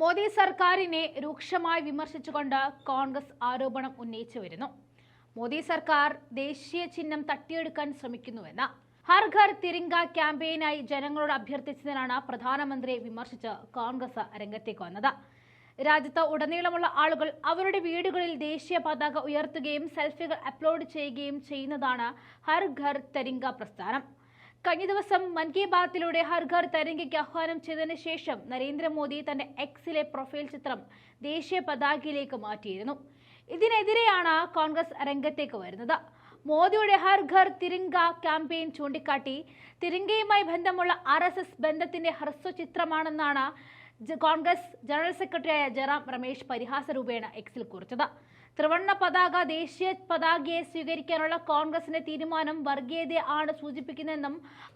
മോദി സർക്കാരിനെ രൂക്ഷമായി വിമർശിച്ചുകൊണ്ട് കോൺഗ്രസ് ആരോപണം ഉന്നയിച്ചു വരുന്നു. മോദി സർക്കാർ ദേശീയ ചിഹ്നം തട്ടിയെടുക്കാൻ ശ്രമിക്കുന്നുവെന്ന്. ഹർ ഘർ തിരിങ്ക ക്യാമ്പയിനായി ജനങ്ങളോട് അഭ്യർത്ഥിച്ചതിനാണ് പ്രധാനമന്ത്രിയെ വിമർശിച്ച് കോൺഗ്രസ് രംഗത്തേക്ക് വന്നത്. രാജ്യത്ത് ഉടനീളമുള്ള ആളുകൾ അവരുടെ വീടുകളിൽ ദേശീയ പതാക ഉയർത്തുകയും സെൽഫികൾ അപ്ലോഡ് ചെയ്യുകയും ചെയ്യുന്നതാണ് ഹർ ഘർ തെരിങ്ക പ്രസ്ഥാനം. കഴിഞ്ഞ ദിവസം മൻ കി ബാത്തിലൂടെ ഹർ ഘർ തരംഗയ്ക്ക് ആഹ്വാനം ചെയ്തതിനു ശേഷം നരേന്ദ്രമോദി തന്റെ എക്സിലെ പ്രൊഫൈൽ ചിത്രം ദേശീയ പതാകയിലേക്ക് മാറ്റിയിരുന്നു. ഇതിനെതിരെയാണ് കോൺഗ്രസ് രംഗത്തേക്ക് വരുന്നത്. മോദിയുടെ ഹർ ഘർ തിരിങ്ക ക്യാമ്പയിൻ ചൂണ്ടിക്കാട്ടി തിരിങ്കയുമായി ബന്ധമുള്ള ആർ എസ് എസ് ബന്ധത്തിന്റെ ഹ്രസ്വചിത്രമാണെന്നാണ് കോൺഗ്രസ് ജനറൽ സെക്രട്ടറിയായ ജയറാം രമേശ് പരിഹാസ രൂപേണ എക്സിൽ കുറിച്ചത്. ത്രിവർണ പതാക ദേശീയ പതാകയെ സ്വീകരിക്കാനുള്ള കോൺഗ്രസിന്റെ തീരുമാനം വർഗീയതയെ ആണ് സൂചിപ്പിക്കുന്നതെന്നും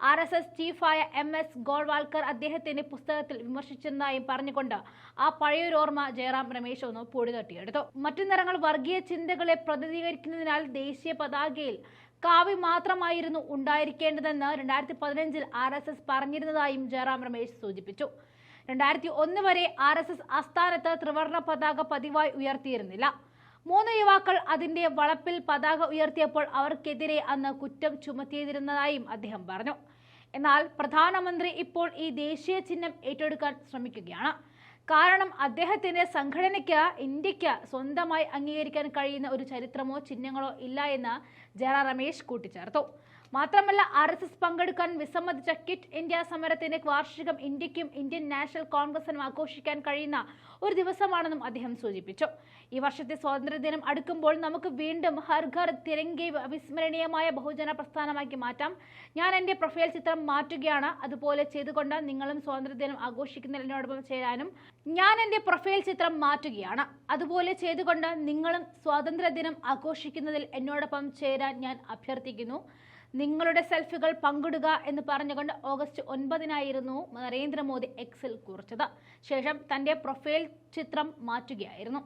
ആർ എസ് എസ് ചീഫായ എം എസ് ഗോൾവാൾക്കർ അദ്ദേഹത്തിന്റെ പുസ്തകത്തിൽ വിമർശിച്ചതായും പറഞ്ഞുകൊണ്ട് ആ പഴയൊരു ഓർമ്മ ജയറാം രമേശ് ഒന്ന് പൊടി തട്ടിയെടുത്തു മറ്റു നിറങ്ങൾ വർഗീയ ചിന്തകളെ പ്രതിനിധീകരിക്കുന്നതിനാൽ ദേശീയ പതാകയിൽ കാവ്യ മാത്രമായിരുന്നു ഉണ്ടായിരിക്കേണ്ടതെന്ന് രണ്ടായിരത്തി പതിനഞ്ചിൽ ആർ എസ് എസ് പറഞ്ഞിരുന്നതായും ജയറാം രമേശ് സൂചിപ്പിച്ചു. രണ്ടായിരത്തി ഒന്ന് വരെ ആർ എസ് എസ് ആസ്ഥാനത്ത് ത്രിവർണ പതാക പതിവായി ഉയർത്തിയിരുന്നില്ല. മൂന്ന് യുവാക്കൾ അതിന്റെ വളപ്പിൽ പതാക ഉയർത്തിയപ്പോൾ അവർക്കെതിരെ അന്ന് കുറ്റം ചുമത്തിയിരുന്നതായും അദ്ദേഹം പറഞ്ഞു. എന്നാൽ പ്രധാനമന്ത്രി ഇപ്പോൾ ഈ ദേശീയ ചിഹ്നം ഏറ്റെടുക്കാൻ ശ്രമിക്കുകയാണ്. കാരണം അദ്ദേഹത്തിന്റെ സംഘടനയ്ക്ക് ഇന്ത്യയ്ക്ക് സ്വന്തമായി അംഗീകരിക്കാൻ കഴിയുന്ന ഒരു ചരിത്രമോ ചിഹ്നങ്ങളോ ഇല്ല എന്ന് ജയറാം രമേശ് കൂട്ടിച്ചേർത്തു. മാത്രമല്ല ആർ എസ് എസ് പങ്കെടുക്കാൻ വിസമ്മതിച്ച കിറ്റ് ഇന്ത്യ സമരത്തിന്റെ വാർഷികം ഇന്ത്യക്കും ഇന്ത്യൻ നാഷണൽ കോൺഗ്രസിനും ആഘോഷിക്കാൻ കഴിയുന്ന ഒരു ദിവസമാണെന്നും അദ്ദേഹം സൂചിപ്പിച്ചു. ഈ വർഷത്തെ സ്വാതന്ത്ര്യദിനം അടുക്കുമ്പോൾ നമുക്ക് വീണ്ടും ഹർ ഘർ തിരങ്കെ അവിസ്മരണീയമായ ബഹുജന പ്രസ്ഥാനമാക്കി മാറ്റാം. ഞാൻ എന്റെ പ്രൊഫൈൽ ചിത്രം മാറ്റുകയാണ്. അതുപോലെ ചെയ്തുകൊണ്ട് നിങ്ങളും സ്വാതന്ത്ര്യദിനം ആഘോഷിക്കുന്നതിനോടൊപ്പം ചേരാനും ഞാൻ എന്റെ പ്രൊഫൈൽ ചിത്രം മാറ്റുകയാണ്. അതുപോലെ ചെയ്തുകൊണ്ട് നിങ്ങളും സ്വാതന്ത്ര്യദിനം ആഘോഷിക്കുന്നതിൽ എന്നോടൊപ്പം ചേരാൻ ഞാൻ അഭ്യർത്ഥിക്കുന്നു. നിങ്ങളുടെ സെൽഫികൾ പങ്കിടുക എന്ന് പറഞ്ഞുകൊണ്ട് ഓഗസ്റ്റ് ഒൻപതിനായിരുന്നു നരേന്ദ്രമോദി എക്സിൽ കുറിച്ചത്. ശേഷം തന്റെ പ്രൊഫൈൽ ചിത്രം മാറ്റുകയായിരുന്നു.